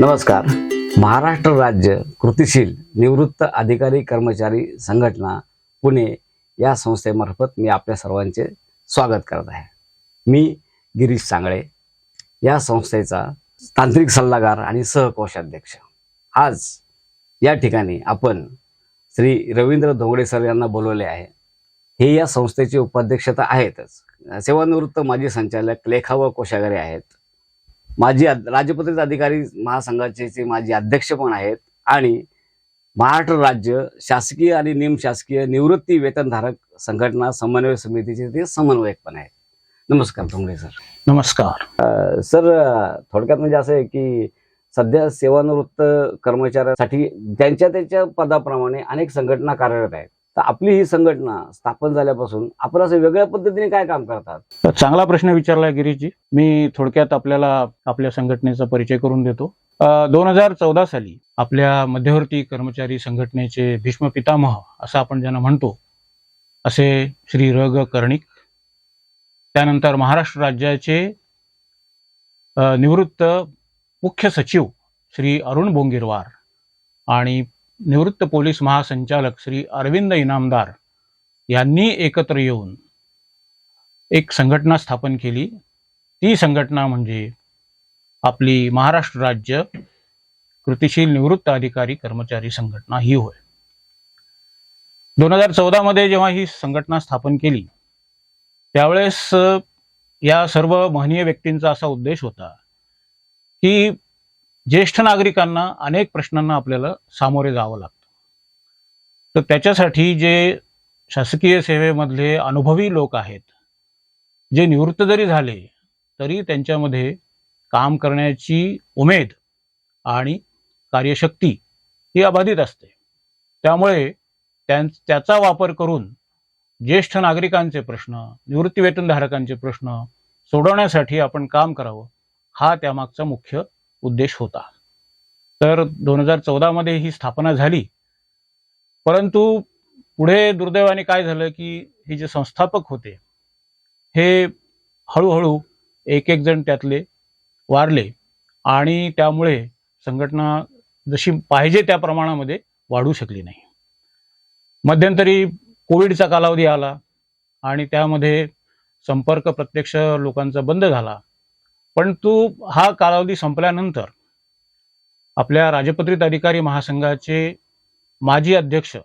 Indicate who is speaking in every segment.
Speaker 1: नमस्कार. महाराष्ट्र राज्य कृतिशील निवृत्त अधिकारी कर्मचारी संघटना पुणे या संस्थेमार्फत मी आपल्या सर्वांचे स्वागत करत आहे. मी गिरीश सांगळे या संस्थेचा तांत्रिक सल्लागार आणि सहकोषाध्यक्ष आज या ठिकाणी आपण श्री रवींद्र धोंगडे सर यांना बोलवले आहे. हे या संस्थेचे उपाध्यक्ष तर आहेतच. सेवानिवृत्त माजी संचालक लेखा व कोशागारे आहेत. माजी राजपत्रित अधिकारी महासंघाचे माजी अध्यक्ष पण आहेत आणि महाराष्ट्र राज्य शासकीय आणि निमशासकीय निवृत्ती वेतनधारक संघटना समन्वय समितीचे ते समन्वयक पण आहेत. नमस्कार धोंगडे सर.
Speaker 2: नमस्कार.
Speaker 1: सर थोडक्यात म्हणजे असं आहे की सध्या सेवानिवृत्त कर्मचाऱ्यांसाठी त्यांच्या त्यांच्या पदाप्रमाणे अनेक संघटना कार्यरत आहेत. तर आपली ही संघटना स्थापन झाल्यापासून आपण असं वेगळ्या पद्धतीने काय काम करतात?
Speaker 2: चांगला प्रश्न विचारलाय गिरीजी मी थोडक्यात आपल्याला आपल्या संघटनेचा परिचय करून देतो. दोन हजार चौदा साली आपल्या मध्यवर्ती कर्मचारी संघटनेचे भीष्म पितामह असं आपण ज्यांना म्हणतो असे श्री र ग कर्णिक त्यानंतर महाराष्ट्र राज्याचे निवृत्त मुख्य सचिव श्री अरुण बोंगिरवार आणि निवृत्त पोलीस महासंचालक श्री अरविंद इनामदार यांनी एकत्र येऊन एक संघटना स्थापन केली. ती संघटना म्हणजे आपली महाराष्ट्र राज्य कृतिशील निवृत्त अधिकारी कर्मचारी संघटना ही होय. दोन हजार चौदा मध्ये जेव्हा ही संघटना स्थापन केली त्यावेळेस या सर्व महनीय व्यक्तींचा असा उद्देश होता की ज्येष्ठ नागरिकांना अनेक प्रश्नांना आपल्याला सामोरे जावं लागतं. तर त्याच्यासाठी जे शासकीय सेवेमधले अनुभवी लोक आहेत जे निवृत्त जरी झाले तरी त्यांच्यामध्ये काम करण्याची उमेद आणि कार्यशक्ती ही अबाधित असते. त्यामुळे त्यां त्याचा वापर करून ज्येष्ठ नागरिकांचे प्रश्न निवृत्तीवेतनधारकांचे प्रश्न सोडवण्यासाठी आपण काम करावं हा त्यामागचा मुख्य उद्देश होता. तर दोन हजार चौदामध्ये ही स्थापना झाली. परंतु पुढे दुर्दैवाने काय झालं की हे जे संस्थापक होते हे हळूहळू एक एक जण त्यातले वारले आणि त्यामुळे संघटना जशी पाहिजे त्या प्रमाणामध्ये वाढू शकली नाही. मध्यंतरी कोविडचा कालावधी आला आणि त्यामध्ये संपर्क प्रत्यक्ष लोकांचा बंद झाला. परंतु हा कालावधी संपल्यानंतर आपल्या राजपत्रित अधिकारी महासंघाचे माजी अध्यक्ष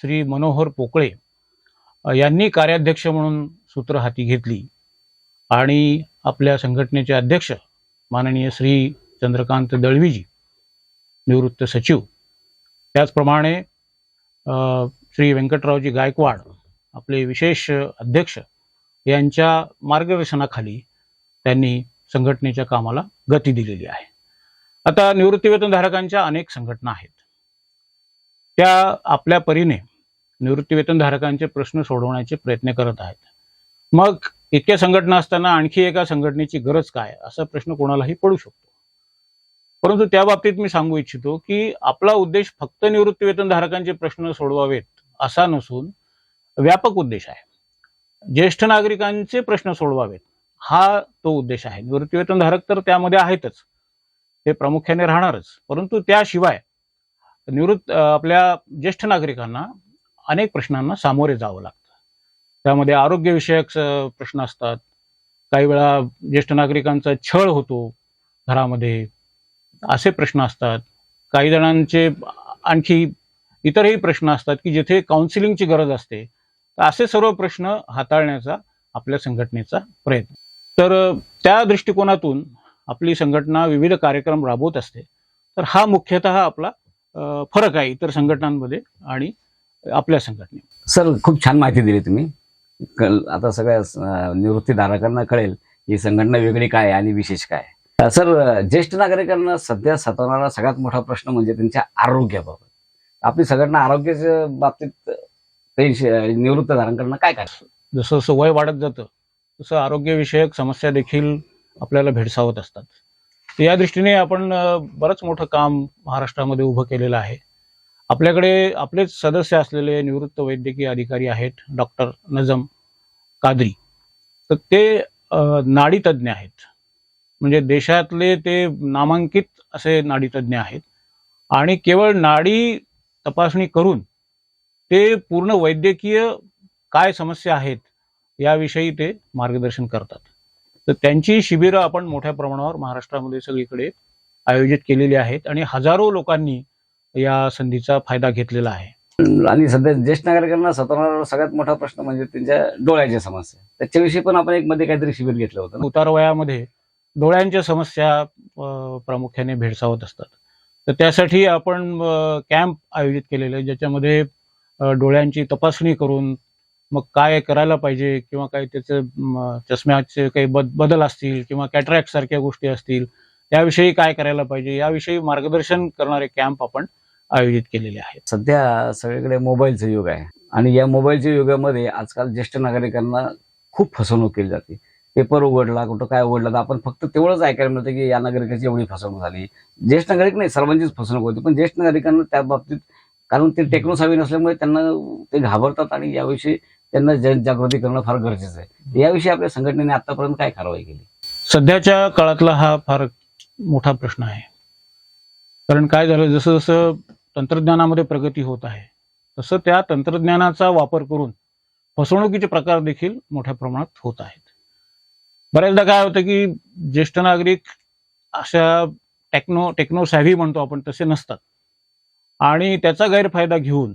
Speaker 2: श्री मनोहर पोकळे यांनी कार्याध्यक्ष म्हणून सूत्र हाती घेतली आणि आपल्या संघटनेचे अध्यक्ष माननीय श्री चंद्रकांत दळवीजी निवृत्त सचिव त्याचप्रमाणे श्री व्यंकटरावजी गायकवाड आपले विशेष अध्यक्ष यांच्या मार्गदर्शनाखाली त्यांनी संघटनेच्या कामाला गती दिलेली आहे. आता निवृत्तीवेतनधारकांच्या अनेक संघटना आहेत. त्या आपल्या परीने निवृत्तीवेतनधारकांचे प्रश्न सोडवण्याचे प्रयत्न करत आहेत. मग इतक्या संघटना असताना आणखी एका संघटनेची गरज काय? असा प्रश्न कोणालाही पडू शकतो. परंतु त्या बाबतीत मी सांगू इच्छितो की आपला उद्देश फक्त निवृत्तीवेतन धारकांचे प्रश्न सोडवावेत असा नसून व्यापक उद्देश आहे. ज्येष्ठ नागरिकांचे प्रश्न सोडवावेत. हा तो उद्देश आहे. निवृत्तीवेतनधारक तर त्यामध्ये आहेतच. ते प्रामुख्याने राहणारच. परंतु त्याशिवाय निवृत्त आपल्या ज्येष्ठ नागरिकांना अनेक प्रश्नांना सामोरे जावं लागतं. त्यामध्ये आरोग्यविषयक प्रश्न असतात. काही वेळा ज्येष्ठ नागरिकांचा छळ होतो घरामध्ये. असे प्रश्न असतात. काही जणांचे आणखी इतरही प्रश्न असतात की जिथे काउन्सिलिंगची गरज असते. तर असे सर्व प्रश्न हाताळण्याचा आपल्या संघटनेचा प्रयत्न. तर त्या दृष्टिकोनातून आपली संघटना विविध कार्यक्रम राबवत असते. तर हा मुख्यतः आपला फरक आहे इतर संघटनांमध्ये आणि आपल्या संघटनेत
Speaker 1: सर खूप छान माहिती दिली तुम्ही. आता सगळ्या निवृत्तीधारकांना कळेल ही संघटना वेगळी काय आहे आणि विशेष काय सर ज्येष्ठ नागरिकांना सध्या सतावणारा सगळ्यात मोठा प्रश्न म्हणजे त्यांच्या आरोग्याबाबत. आपली संघटना आरोग्याच्या बाबतीत पेन्शन निवृत्त धारकांना काय काय?
Speaker 2: जसं जसं वय वाढत जातं तसं आरोग्यविषयक समस्या देखील आपल्याला भेडसावत असतात. तर या दृष्टीने आपण बरंच मोठं काम महाराष्ट्रामध्ये उभं केलेलं आहे. आपल्याकडे आपलेच सदस्य असलेले निवृत्त वैद्यकीय अधिकारी आहेत डॉक्टर नजम कादरी. तर ते नाडीतज्ञ आहेत. म्हणजे देशातले ते नामांकित असे नाडीतज्ञ आहेत. आणि केवळ नाडी तपासणी करून ते पूर्ण वैद्यकीय काय समस्या आहेत याविषयी ते मार्गदर्शन करतात. तर त्यांची शिबिरं आपण मोठ्या प्रमाणावर महाराष्ट्रामध्ये सगळीकडे आयोजित केलेली आहेत आणि हजारो लोकांनी या संधीचा फायदा घेतलेला आहे.
Speaker 1: आणि सध्या ज्येष्ठ नागरिकांना सतवणारा सगळ्यात मोठा प्रश्न म्हणजे त्यांच्या डोळ्याच्या समस्या. त्याच्याविषयी पण आपण एक मध्ये काहीतरी शिबिर घेतलं होतं
Speaker 2: उतार वयामध्ये डोळ्यांच्या समस्या प्रामुख्याने भेडसावत असतात. तर त्यासाठी आपण कॅम्प आयोजित केलेले ज्याच्यामध्ये डोळ्यांची तपासणी करून मग काय करायला पाहिजे? किंवा काही त्याचं चष्म्याचे काही बद बदल असतील किंवा कॅटरॅक्ट सारख्या गोष्टी असतील त्याविषयी काय करायला पाहिजे? याविषयी मार्गदर्शन करणारे कॅम्प आपण आयोजित केलेले आहेत.
Speaker 1: सध्या सगळीकडे मोबाईलचं युग आहे. आणि या मोबाईलच्या युगामध्ये आजकाल ज्येष्ठ नागरिकांना खूप फसवणूक केली जाते. पेपर उघडला कुठं काय उघडला तर आपण फक्त तेवढंच ऐकायला मिळतं की या नागरिकाची एवढी फसवणूक झाली. ज्येष्ठ नागरिक नाही सर्वांचीच फसवणूक होती. पण ज्येष्ठ नागरिकांना त्या बाबतीत कारण ते टेक्नो सावी नसल्यामुळे त्यांना ते घाबरतात आणि याविषयी त्यांना जनजागृती करणं फार गरजेचं आहे. याविषयी आपल्या संघटनेने आतापर्यंत काय कारवाई केली?
Speaker 2: सध्याच्या काळातला हा फार मोठा प्रश्न आहे. कारण काय झालं जसं जसं तंत्रज्ञानामध्ये प्रगती होत आहे तसं त्या तंत्रज्ञानाचा वापर करून फसवणुकीचे प्रकार देखील मोठ्या प्रमाणात होत आहेत. बऱ्याचदा काय होतं की ज्येष्ठ नागरिक अशा टेक्नो टेक्नो सॅव्ही म्हणतो आपण तसे नसतात. आणि त्याचा गैरफायदा घेऊन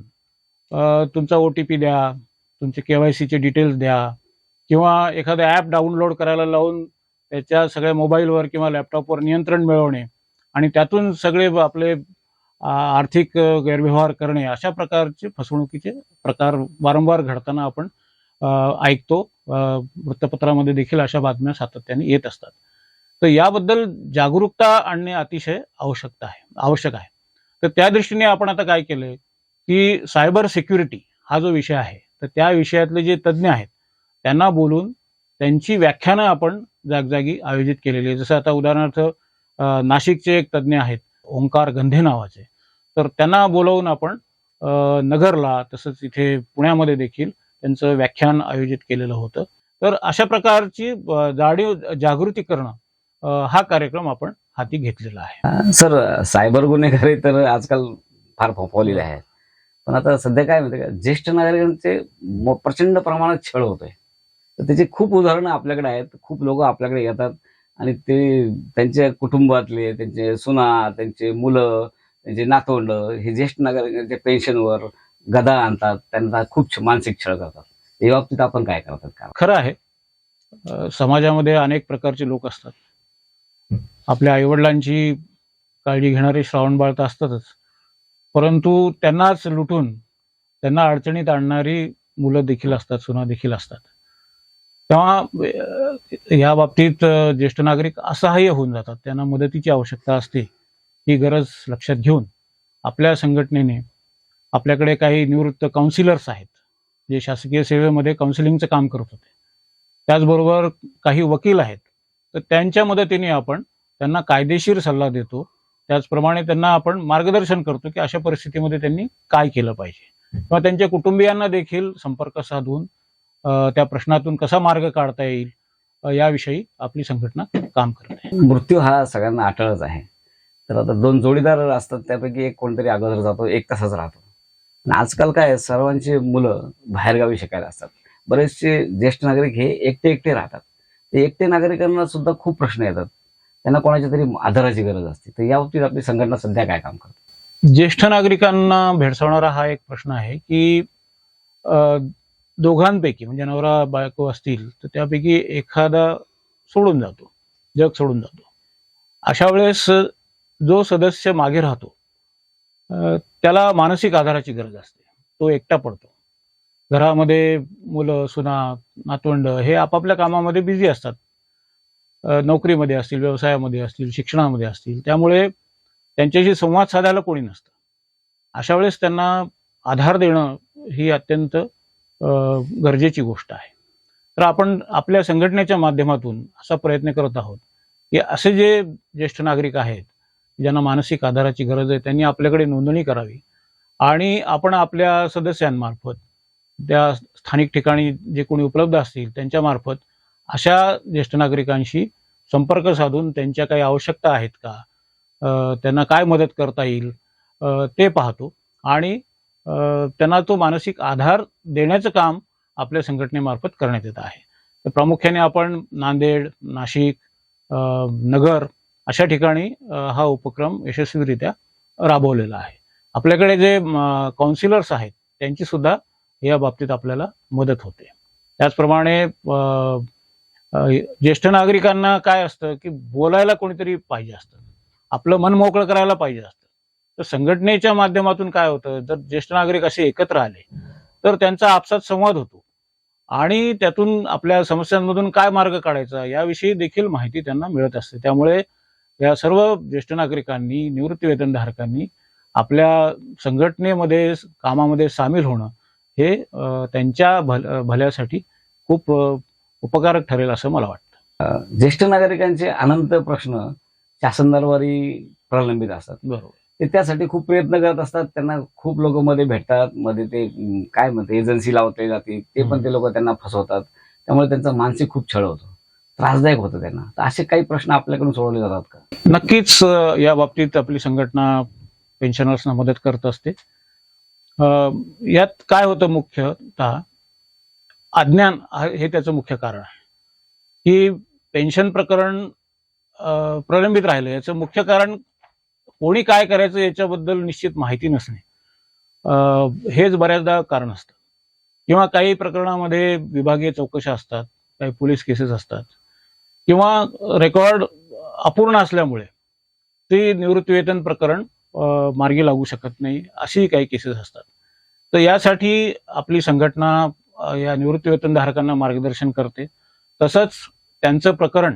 Speaker 2: तुमचा ओ टी पी द्या तुमचे के वाय सीचे डिटेल्स द्या किंवा एखादं ॲप डाउनलोड करायला लावून त्याच्या सगळ्या मोबाईलवर किंवा लॅपटॉपवर नियंत्रण मिळवणे आणि त्यातून सगळे आपले आर्थिक गैरव्यवहार करणे अशा प्रकारचे फसवणुकीचे प्रकार वारंवार घडताना आपण ऐकतो. वृत्तपत्रामध्ये देखील अशा बातम्या सातत्याने येत असतात. तर याबद्दल जागरूकता आणणे अतिशय आवश्यकता आहे आवश्यक आहे. तर त्या दृष्टीने आपण आता काय केलंय की सायबर सिक्युरिटी हा जो विषय आहे तर त्या विषयातले जे तज्ज्ञ आहेत त्यांना बोलून त्यांची व्याख्यानं आपण जागजागी आयोजित केलेली आहे जसं आता उदाहरणार्थ नाशिकचे एक तज्ज्ञ आहेत ओंकार गंधे नावाचे. तर त्यांना बोलवून आपण नगरला तसंच इथे पुण्यामध्ये देखील त्यांचं व्याख्यान आयोजित केलेलं होतं. तर अशा प्रकारची जाणीव जागृती करणं हा कार्यक्रम आपण हाती घेतलेला आहे.
Speaker 1: सर सायबर गुन्हेगारी तर आजकाल फार फोफवलेले आहेत पण आता सध्या काय माहिती का ज्येष्ठ नागरिकांचे प्रचंड प्रमाणात छळ होतोय. तर त्याची खूप उदाहरणं आपल्याकडे आहेत. खूप लोक आपल्याकडे येतात आणि ते त्यांच्या कुटुंबातले त्यांचे सुना त्यांचे मुलं त्यांचे नातवंड हे ज्येष्ठ नागरिकांच्या पेन्शनवर गदा आणतात त्यांना खूप मानसिक छळ करतात. या बाबतीत आपण काय करतात? का
Speaker 2: खरं आहे. समाजामध्ये अनेक प्रकारचे लोक असतात. आपल्या आईवडिलांची काळजी घेणारे श्रावणबाळ तर असतातच. परंतु त्यांनाच लुटून त्यांना अडचणीत आणणारी मुलं देखील असतात सुना देखील असतात. तेव्हा ह्या या बाबतीत ज्येष्ठ नागरिक असहाय्य होऊन जातात. त्यांना मदतीची आवश्यकता असते ही गरज लक्षात घेऊन आपल्या संघटनेने आपल्याकडे काही निवृत्त काउन्सिलर्स आहेत जे शासकीय सेवेमध्ये काउन्सिलिंगचं काम करत होते. त्याचबरोबर काही वकील आहेत. तर त्यांच्या मदतीने आपण त्यांना कायदेशीर सल्ला देतो. त्याचप्रमाणे त्यांना आपण मार्गदर्शन करतो की अशा परिस्थितीमध्ये त्यांनी काय केलं पाहिजे. किंवा त्यांच्या कुटुंबियांना देखील संपर्क साधून त्या प्रश्नातून कसा मार्ग काढता येईल याविषयी आपली संघटना काम करत आहे.
Speaker 1: मृत्यू हा सगळ्यांना अटळच आहे. तर आता दोन जोडीदार असतात त्यापैकी एक कोणतरी अगोदर जातो एक तसाच राहतो. आजकाल काय सर्वांची मुलं बाहेरगावी शिकायला असतात. बरेचसे ज्येष्ठ नागरिक हे एकटे एकटे राहतात. ते एकटे नागरिकांना सुद्धा खूप प्रश्न येतात. त्यांना कोणाच्या तरी आधाराची गरज असते. तर या बाबतीत आपली संघटना सध्या काय काम करते?
Speaker 2: ज्येष्ठ नागरिकांना भेडसावणारा हा एक प्रश्न आहे की दोघांपैकी म्हणजे नवरा बायको असतील तर त्यापैकी एखादा सोडून जातो जग सोडून जातो. अशा वेळेस जो सदस्य मागे राहतो त्याला मानसिक आधाराची गरज असते. तो एकटा पडतो. घरामध्ये मुलं सुना नातवंड हे आपापल्या कामामध्ये बिझी असतात. नोकरीमध्ये असतील व्यवसायामध्ये असतील शिक्षणामध्ये असतील त्यामुळे त्यांच्याशी संवाद साधायला कोणी नसतं. अशा वेळेस त्यांना आधार देणं ही अत्यंत गरजेची गोष्ट आहे. तर आपण आपल्या संघटनेच्या माध्यमातून असा प्रयत्न करत आहोत की असे जे ज्येष्ठ नागरिक आहेत ज्यांना मानसिक आधाराची गरज आहे त्यांनी आपल्याकडे नोंदणी करावी आणि आपण आपल्या सदस्यांमार्फत त्या स्थानिक ठिकाणी जे कोणी उपलब्ध असतील त्यांच्यामार्फत अशा ज्येष्ठ नागरिकांशी संपर्क साधून त्यांच्या काही आवश्यकता आहेत का? त्यांना काय मदत करता येईल? ते पाहतो. आणि त्यांना तो मानसिक आधार देण्याचं काम आपल्या संघटनेमार्फत करण्यात येत आहे. तर प्रामुख्याने आपण नांदेड नाशिक नगर अशा ठिकाणी हा उपक्रम यशस्वीरित्या राबवलेला आहे. आपल्याकडे जे काउन्सिलर्स आहेत त्यांची सुद्धा या बाबतीत आपल्याला मदत होते. त्याचप्रमाणे ज्येष्ठ नागरिकांना काय असतं की बोलायला कोणीतरी पाहिजे असतं. आपलं मन मोकळं करायला पाहिजे असतं. तर संघटनेच्या माध्यमातून काय होतं? जर ज्येष्ठ नागरिक असे एकत्र आले तर त्यांचा आपसात संवाद होतो. आणि त्यातून आपल्या समस्यांमधून काय मार्ग काढायचा याविषयी देखील माहिती त्यांना मिळत असते. त्यामुळे या सर्व ज्येष्ठ नागरिकांनी निवृत्तीवेतनधारकांनी आपल्या संघटनेमध्ये कामामध्ये सामील होणं हे त्यांच्या भल भल्यासाठी खूप उपकारक ठरेल असं मला वाटतं.
Speaker 1: ज्येष्ठ नागरिकांचे अनंत प्रश्न शासन दरबारी प्रलंबित असतात.
Speaker 2: बरोबर.
Speaker 1: ते त्यासाठी खूप प्रयत्न करत असतात. त्यांना खूप लोक मध्ये भेटतात. मध्ये ते काय म्हणते एजन्सी लावते जाते. ते पण ते लोक त्यांना फसवतात. त्यामुळे त्यांचा मानसिक खूप छळ होतो. त्रासदायक होतं त्यांना. तर असे काही प्रश्न आपल्याकडून सोडवले जातात का?
Speaker 2: नक्कीच या बाबतीत आपली संघटना पेन्शनर्सना मदत करत असते. यात काय होतं मुख्यतः अज्ञान हे त्याचं मुख्य कारण आहे. की पेन्शन प्रकरण प्रलंबित राहिलं. याचं मुख्य कारण कोणी काय करायचं याच्याबद्दल निश्चित माहिती नसणे. हेच बऱ्याचदा कारण असतं. किंवा काही प्रकरणामध्ये विभागीय चौकशा असतात काही पोलीस केसेस असतात. किंवा रेकॉर्ड अपूर्ण असल्यामुळे ते निवृत्तीवेतन प्रकरण मार्गी लागू शकत नाही अशी काही केसेस असतात. तर यासाठी आपली संघटना या निवृत्तीवेतनधारकांना मार्गदर्शन करते. तसंच त्यांचं प्रकरण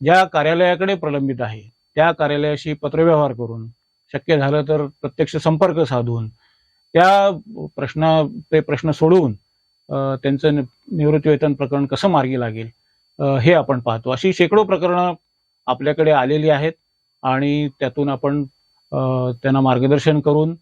Speaker 2: ज्या कार्यालयाकडे प्रलंबित आहे त्या कार्यालयाशी पत्रव्यवहार करून शक्य झालं तर प्रत्यक्ष संपर्क साधून त्या प्रश्न ते प्रश्न सोडवून त्यांचं निवृत्तीवेतन प्रकरण कसं मार्गी लागेल हे आपण पाहतो. अशी शेकडो प्रकरणं आपल्याकडे आलेली आहेत आणि त्यातून आपण त्यांना मार्गदर्शन करून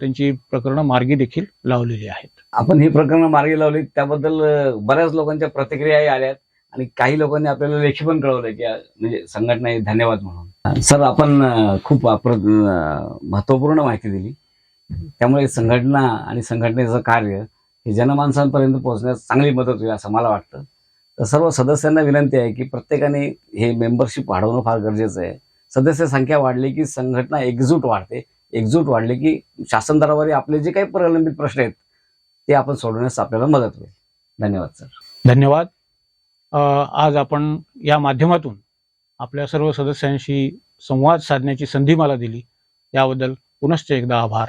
Speaker 2: त्यांची प्रकरणं मार्गी देखील लावलेली आहेत.
Speaker 1: आपण ही प्रकरणं मार्गी लावली त्याबद्दल बऱ्याच लोकांच्या प्रतिक्रियाही आल्यात आणि काही लोकांनी आपल्याला लेखी पण कळवलं की म्हणजे संघटना धन्यवाद म्हणून. सर आपण खूप महत्त्वपूर्ण माहिती दिली. त्यामुळे संघटना आणि संघटनेचं कार्य हे जनमानसांपर्यंत पोहोचण्यास चांगली मदत होईल असं मला वाटतं. तर सर्व सदस्यांना विनंती आहे की प्रत्येकाने हे मेंबरशिप वाढवणं फार गरजेचं आहे. सदस्य संख्या वाढली की संघटना एकजूट वाढते. एकजूट वाढले की शासन दरबारी आपले जे काही प्रलंबित प्रश्न आहेत ते आपण सोडवण्यास आपल्याला मदत होईल. धन्यवाद सर.
Speaker 2: धन्यवाद. आज आपण या माध्यमातून आपल्या सर्व सदस्यांशी संवाद साधण्याची संधी मला दिली. याबद्दल पुनश्च एकदा आभार.